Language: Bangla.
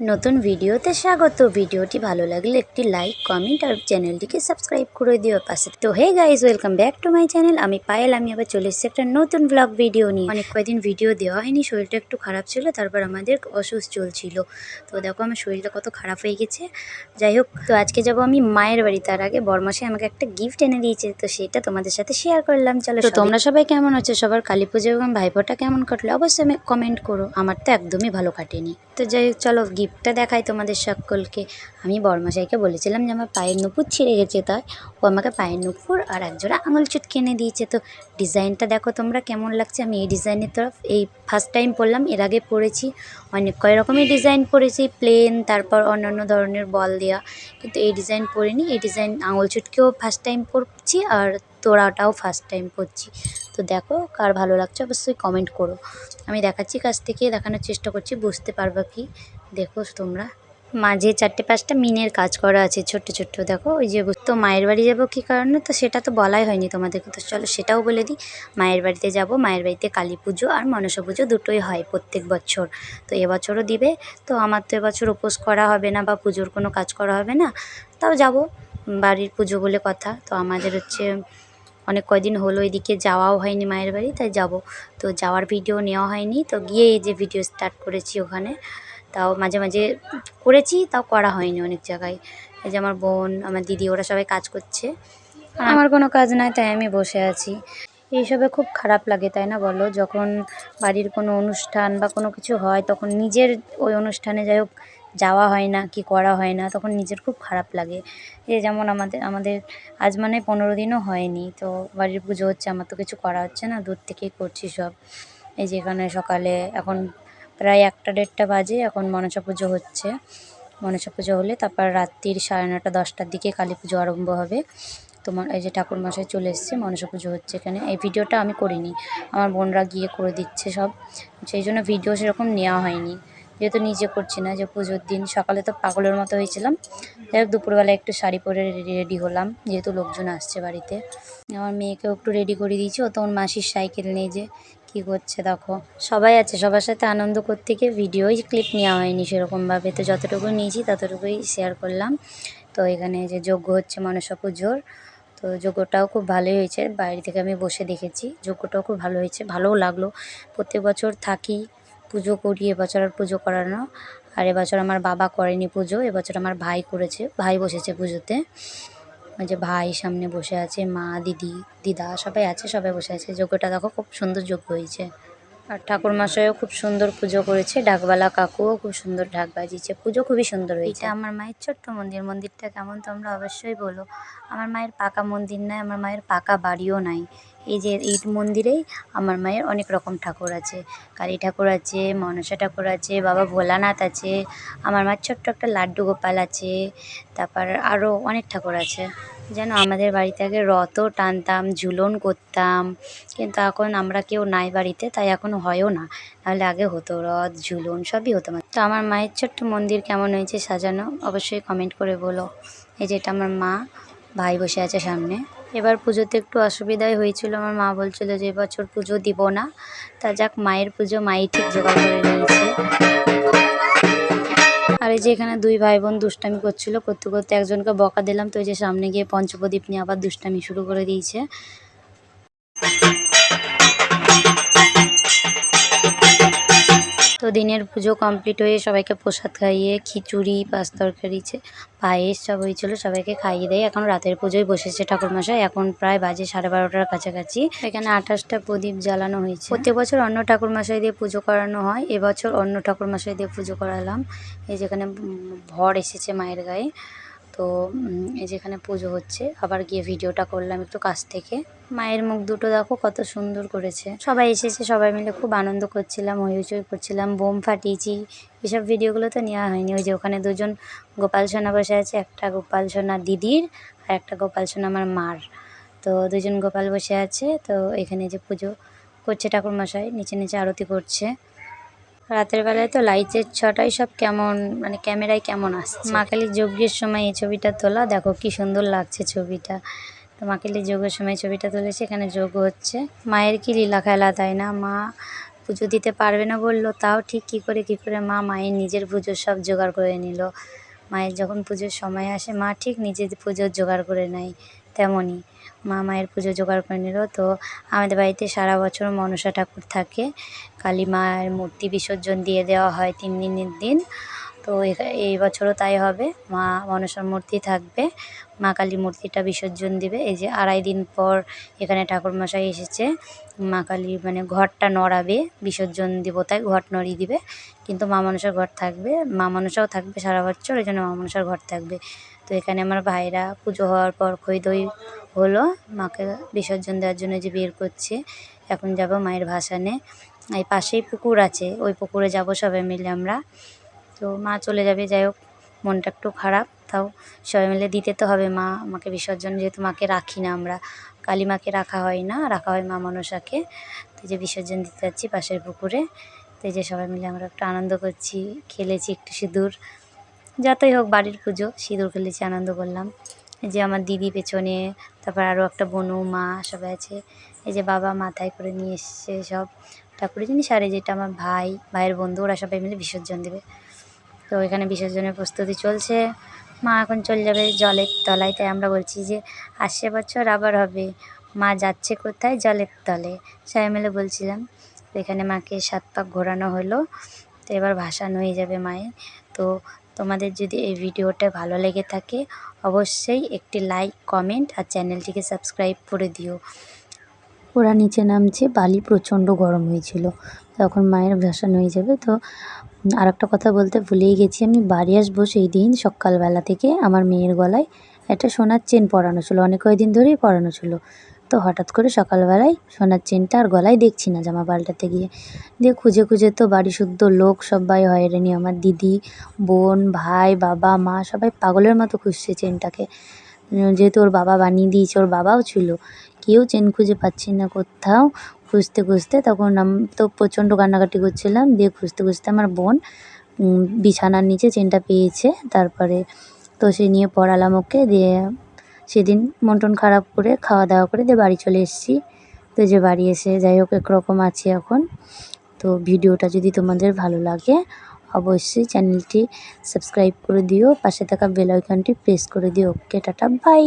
নতুন ভিডিওতে স্বাগত। ভিডিওটি ভালো লাগলে একটি লাইক কমেন্ট আর চ্যানেলটিকে সাবস্ক্রাইব করে দিও পাশে। তো hey guys welcome back to my channel আমি পায়েল আমি আবার চলে এসেছি একটা নতুন ব্লগ ভিডিও নিয়ে। অনেক কয়দিন ভিডিও দেওয়া হয়নি শরীরটা একটু খারাপ ছিল তারপর আমাদের অসুস্থ চলছিল। তো দেখো আমার শরীরটা কত খারাপ হয়ে গেছে। যাই হোক তো আজকে যাব আমি মায়ের বাড়ি। তার আগে বরমাসে আমাকে একটা গিফট এনে দিয়েছে তো সেটা তোমাদের সাথে শেয়ার করলাম। চলো তো তোমরা সবাই কেমন আছো? সবার কালী পুজো এবং ভাইফোঁটা কেমন কাটলো? অবশ্যই আমি কমেন্ট করো। আমার তো একদমই ভালো কাটেনি। তো যাই হোক, চলো গিফটটা দেখাই তোমাদের সকলকে। আমি বরমাসাইকে বলেছিলাম যে আমার পায়ের নুপুর ছিঁড়ে গেছে তাই। ও আমাকে পায়ের নুপুর আর একজোড়া আঙুল চুটকে এনে দিয়েছে। তো ডিজাইনটা দেখো তোমরা কেমন লাগছে। আমি এই ডিজাইনের তরফ, এই ফার্স্ট টাইম পরলাম, এর আগে পরেছি। অনেক কয় রকমের ডিজাইন পরেছি প্লেন তারপর অন্যান্য ধরনের বল দেওয়া কিন্তু এই ডিজাইন পরিনি, এই ডিজাইন আঙুল চুটকেও ফার্স্ট টাইম পরছি আর তোড়াটাও ফার্স্ট টাইম করছি। তো দেখো কার ভালো লাগছে অবশ্যই কমেন্ট করো। আমি দেখাচ্ছি কাছ থেকে, দেখানোর চেষ্টা করছি, বুঝতে পারবা কি? দেখো তোমরা। মাঝে চারটে পাঁচটা মিনের কাজ করা আছে ছোট্ট ছোট্ট, দেখো ওই যে তো মায়ের বাড়ি যাব কী কারণে? তো সেটা তো বলাই হয়নি তোমাদেরকে তো চলো সেটাও বলে দিই। মায়ের বাড়িতে যাব, মায়ের বাড়িতে কালী পুজো আর মনসা পুজো দুটোই হয় প্রত্যেক বছর। তো এবছরও দিবে। তো আমার তো এবছর উপোস করা হবে না বা পুজোর কোনো কাজ করা হবে না। তাও যাব। বাড়ির পুজো বলে কথা। তো আমাদের হচ্ছে অনেক কয়দিন হলো এদিকে যাওয়াও হয়নি মায়ের বাড়ি, তাই যাব। তো যাওয়ার ভিডিও নেওয়া হয়নি, তো গিয়ে এই যে ভিডিও স্টার্ট করেছি ওখানে। তাও মাঝে মাঝে করেছি, তাও করা হয়নি অনেক জায়গায়। এই যে আমার বোন, আমার দিদি, ওরা সবাই কাজ করছে। আমার কোনো কাজ নাই, তাই আমি বসে আছি। এইসবে খুব খারাপ লাগে, তাই না বলো? যখন বাড়ির কোনো অনুষ্ঠান বা কোনো কিছু হয়, তখন নিজের ওই অনুষ্ঠানে যাই হোক যাওয়া হয় না, কি করা হয় না, তখন নিজের খুব খারাপ লাগে। এই যেমন আমাদের আমাদের আজ মানে পনেরো দিনও হয়নি, তো বাড়ির পুজো হচ্ছে, আমার তো কিছু করা হচ্ছে না, দূর থেকেই করছি সব। এই যে এখানে সকালে, এখন প্রায় একটা দেড়টা বাজে, এখন মনসা পুজো হচ্ছে। মনসা পুজো হলে তারপর রাত্রির সাড়ে নটা, দশটার দিকে কালী পুজো আরম্ভ হবে। তোমার, এই যে ঠাকুর মশাই চলে এসছে, মনসা পুজো হচ্ছে এখানে। এই ভিডিওটা আমি করিনি, আমার বোনরা গিয়ে করে দিচ্ছে সব। সেই জন্য ভিডিও সেরকম নেওয়া হয়নি। যেহেতু নিজে করছি না যে পুজোর দিন, সকালে তো পাগলের মতো হয়েছিলাম। যাই হোক, দুপুরবেলা একটু শাড়ি পরে রেডি হলাম, যেহেতু লোকজন আসছে বাড়িতে। আমার মেয়েকেও একটু রেডি করে দিয়েছি, ও তখন মাসির সাইকেল নিয়ে যে, কী করছে দেখো। সবাই আছে, সবার সাথে আনন্দ করতে গিয়ে ভিডিওই ক্লিপ নেওয়া হয়নি সেরকমভাবে। তো যতটুকু নিয়েছি, ততটুকুই শেয়ার করলাম। তো এখানে যে যজ্ঞ হচ্ছে মনসা পুজোর, তো যজ্ঞটাও খুব ভালোই হয়েছে। বাইরে থেকে আমি বসে দেখেছি, যজ্ঞটাও খুব ভালো হয়েছে, ভালোও লাগল। প্রত্যেক বছর থাকি পুজো করি এবছর আর পুজো করানো। আর এবছর আমার বাবা করেনি পুজো, এবছর আমার ভাই করেছে, ভাই বসেছে পুজোতে। ওই যে ভাই সামনে বসে আছে, মা, দিদি, দিদা সবাই আছে, সবাই বসে আছে। যজ্ঞটা দেখো, খুব সুন্দর যজ্ঞ হয়েছে। আর ঠাকুর মশাইও খুব সুন্দর পুজো করেছে, ডাকবালা কাকুও খুব সুন্দর ঢাক বাজিয়েছে, পুজো খুবই সুন্দর হয়েছে। এটা আমার মায়ের ছোট্ট মন্দির, মন্দিরটা কেমন তোমরা অবশ্যই বলো। আমার মায়ের পাকা মন্দির নাই, আমার মায়ের পাকা বাড়িও নাই। এই যে এই মন্দিরেই আমার মায়ের অনেক রকম ঠাকুর আছে। কালী ঠাকুর আছে, মনসা ঠাকুর আছে, বাবা ভোলানাথ আছে, আমার মায়ের ছোট্ট একটা লাড্ডু গোপাল আছে, তারপর আরও অনেক ঠাকুর আছে। যেন আমাদের বাড়িতে আগে রথও টানতাম, ঝুলন করতাম। কিন্তু এখন আমরা কেউ নাই বাড়িতে, তাই এখন হয়ও না। নাহলে আগে হতো রথ, ঝুলন, সবই হতো তো আমার মায়ের ছোট্ট মন্দির কেমন হয়েছে সাজানো, অবশ্যই কমেন্ট করে বলো। এই যে এটা আমার মা, ভাই বসে আছে সামনে। এবার পুজোতে একটু অসুবিধাই হয়েছিল। আমার মা বলছিল যে এবছর পুজো দিব না। তা যাক, মায়ের পুজো, মাই ঠিক জোগাড় করে নিয়েছে। আর এই যে এখানে দুই ভাই বোন দুষ্টামি করছিল, করতে করতে একজনকে বকা দিলাম, তো এই যে সামনে গিয়ে পঞ্চপ্রদীপ নিয়ে আবার দুষ্টামি শুরু করে দিয়েছে। দিনের পুজো কমপ্লিট হয়ে সবাইকে প্রসাদ খাইয়ে খিচুড়ি, পাঁচ তরকারি পায়েস সব হয়েছিল, সবাইকে খাইয়ে দেয়। এখন রাতের পুজোয় বসেছে ঠাকুরমশাই। এখন প্রায় বাজে সাড়ে বারোটার কাছাকাছি। এখানে আঠাশটা প্রদীপ জ্বালানো হয়েছে। প্রত্যেক বছর অন্য ঠাকুরমশাই দিয়ে পুজো করানো হয়। এবছর অন্য ঠাকুর মশাই দিয়ে পুজো করালাম। এই যেখানে ভর এসেছে মায়ের গায়ে। তো এই যেখানে পুজো হচ্ছে, আবার গিয়ে ভিডিওটা করলাম একটু কাছ থেকে। মায়ের মুখ দুটো দেখো কত সুন্দর করেছে। সবাই এসেছে, সবাই মিলে খুব আনন্দ করছিলাম, হইচই করছিলাম, বোম ফাটিয়েছি। এসব ভিডিওগুলো তো নেওয়া হয়নি। ওই যে ওখানে দুজন গোপাল সোনা বসে আছে, একটা গোপাল সোনা দিদির আর একটা গোপাল সোনা আমার মার। তো দুজন গোপাল বসে আছে, তো এখানে যে পুজো করছে ঠাকুরমশাই, নিচে নিচে আরতি করছে। রাতের বেলায় তো লাইটের ছটাই সব কেমন মানে ক্যামেরায় কেমন আসছে। মা কালীর যজ্ঞের সময় এই ছবিটা তোলা, দেখো কি সুন্দর লাগছে ছবিটা। তো মা কালীর যজ্ঞের সময় ছবিটা তুলেছে এখানে যজ্ঞ হচ্ছে। মায়ের কি লীলা খেলা, তাই না? মা পুজো দিতে পারবে না বলল, তাও ঠিক কী করে কী করে মা মায়ের নিজের পুজোর সব জোগাড় করে নিল। মায়ের যখন পুজোর সময় আসে, মা ঠিক নিজের পুজোর জোগাড় করে নেয়। তেমনই। মা মায়ের পুজো জোগাড় করে নিল। তো আমাদের বাড়িতে সারা বছর মনসা ঠাকুর থাকে। কালী মায়ের মূর্তি বিসর্জন দিয়ে দেওয়া হয় তিন দিনের দিন। তো এই বছরও তাই হবে। মা, মনসার মূর্তি থাকবে। মা কালী মূর্তিটা বিসর্জন দিবে। এই যে আড়াই দিন পর এখানে ঠাকুরমশাই এসেছে। মা কালী মানে ঘরটা নড়াবে, বিসর্জন দিব তাই ঘট নড়িয়ে দিবে। কিন্তু মা মনসার ঘর থাকবে। মা মনসাও থাকবে সারা বছর ওই জন্য মা মনসার ঘর থাকবে। তো এখানে আমার ভাইরা পুজো হওয়ার পর খই দই হলো, মাকে বিসর্জন দেওয়ার জন্য যে বের করছে। এখন যাব মায়ের ভাসানে। এই পাশেই পুকুর আছে, ওই পুকুরে যাব সবাই মিলে আমরা। তো মা চলে যাবে, যাই হোক, মনটা একটু খারাপ, তাও সবাই মিলে দিতে তো হবে মা। আমাকে বিসর্জন যেহেতু মাকে রাখি না আমরা। কালী মাকে রাখা হয় না, রাখা হয় মা মনসাকে। তো যে বিসর্জন দিতে যাচ্ছি পাশের পুকুরে। তো যে সবাই মিলে আমরা একটু আনন্দ করছি, খেলেছি একটু সিঁদুর। যতই হোক বাড়ির পুজো, সিঁদুর খেলেছি, আনন্দ করলাম। এই যে আমার দিদি পেছনে, তারপর আরও একটা বোনু, মা সবাই আছে। এই যে বাবা মাথায় করে নিয়ে এসছে সব। ঠাকুরের জিনিস আর যেটা আমার ভাই, ভাইয়ের বন্ধু, ওরা সবাই মিলে বিসর্জন দেবে। তো এখানে বিসর্জনের প্রস্তুতি চলছে। মা এখন চলে যাবে জলের তলায়। তাই আমরা বলছি যে আসছে বছর আবার হবে। মা যাচ্ছে কোথায়? জলের তলে। সবাই মিলে বলছিলাম তো এখানে মাকে সাত পাক ঘোরানো হলো। তো এবার ভাসান হয়ে যাবে মায়ের। তো তোমাদের যদি এই ভিডিওটা ভালো লেগে থাকে, অবশ্যই একটি লাইক কমেন্ট আর চ্যানেলটিকে সাবস্ক্রাইব করে দিও। ওরা নিচে নামছে, বালি প্রচণ্ড গরম হয়েছিল। তখন মায়ের ভাসান হয়ে যাবে, তো আর একটা কথা বলতে ভুলেই গেছি আমি। বাড়ি আসব সেই দিন সকালবেলা থেকে আমার মেয়ের গলায়। একটা সোনার চেন পরানো ছিল, অনেক কয়েকদিন ধরেই পরানো ছিল। তো হঠাৎ করে সকালবেলায় সোনার চেনটা আর গলায় দেখছি না জামা পাল্টাতে গিয়ে। দিয়ে খুঁজে খুঁজে তো বাড়ি শুদ্ধ লোক সবাই হয়রানি আমার দিদি, বোন, ভাই, বাবা, মা সবাই পাগলের মতো খুঁজছে চেনটাকে। যেহেতু ওর বাবা বানিয়ে দিয়েছে, ওর বাবাও ছিল। কেউ চেন খুঁজে পাচ্ছি না কোথাও। খুঁজতে খুঁজতে তখন আমি, তো প্রচণ্ড কান্নাকাটি করছিলাম। দিয়ে খুঁজতে খুঁজতে আমার বোন বিছানার নিচে চেনটা পেয়েছে। তারপরে তো সে নিয়ে পড়ালাম ওকে। দিয়ে সেদিন মন টন খারাপ করে খাওয়া দাওয়া করে দিয়ে বাড়ি চলে এসেছি। তো যে বাড়ি এসে যাই হোক একরকম আছি এখন। তো ভিডিওটা যদি তোমাদের ভালো লাগে, অবশ্যই চ্যানেলটি সাবস্ক্রাইব করে দিও, পাশে থাকা বেল আইকনটি প্রেস করে দিও। Okay, tata, bye.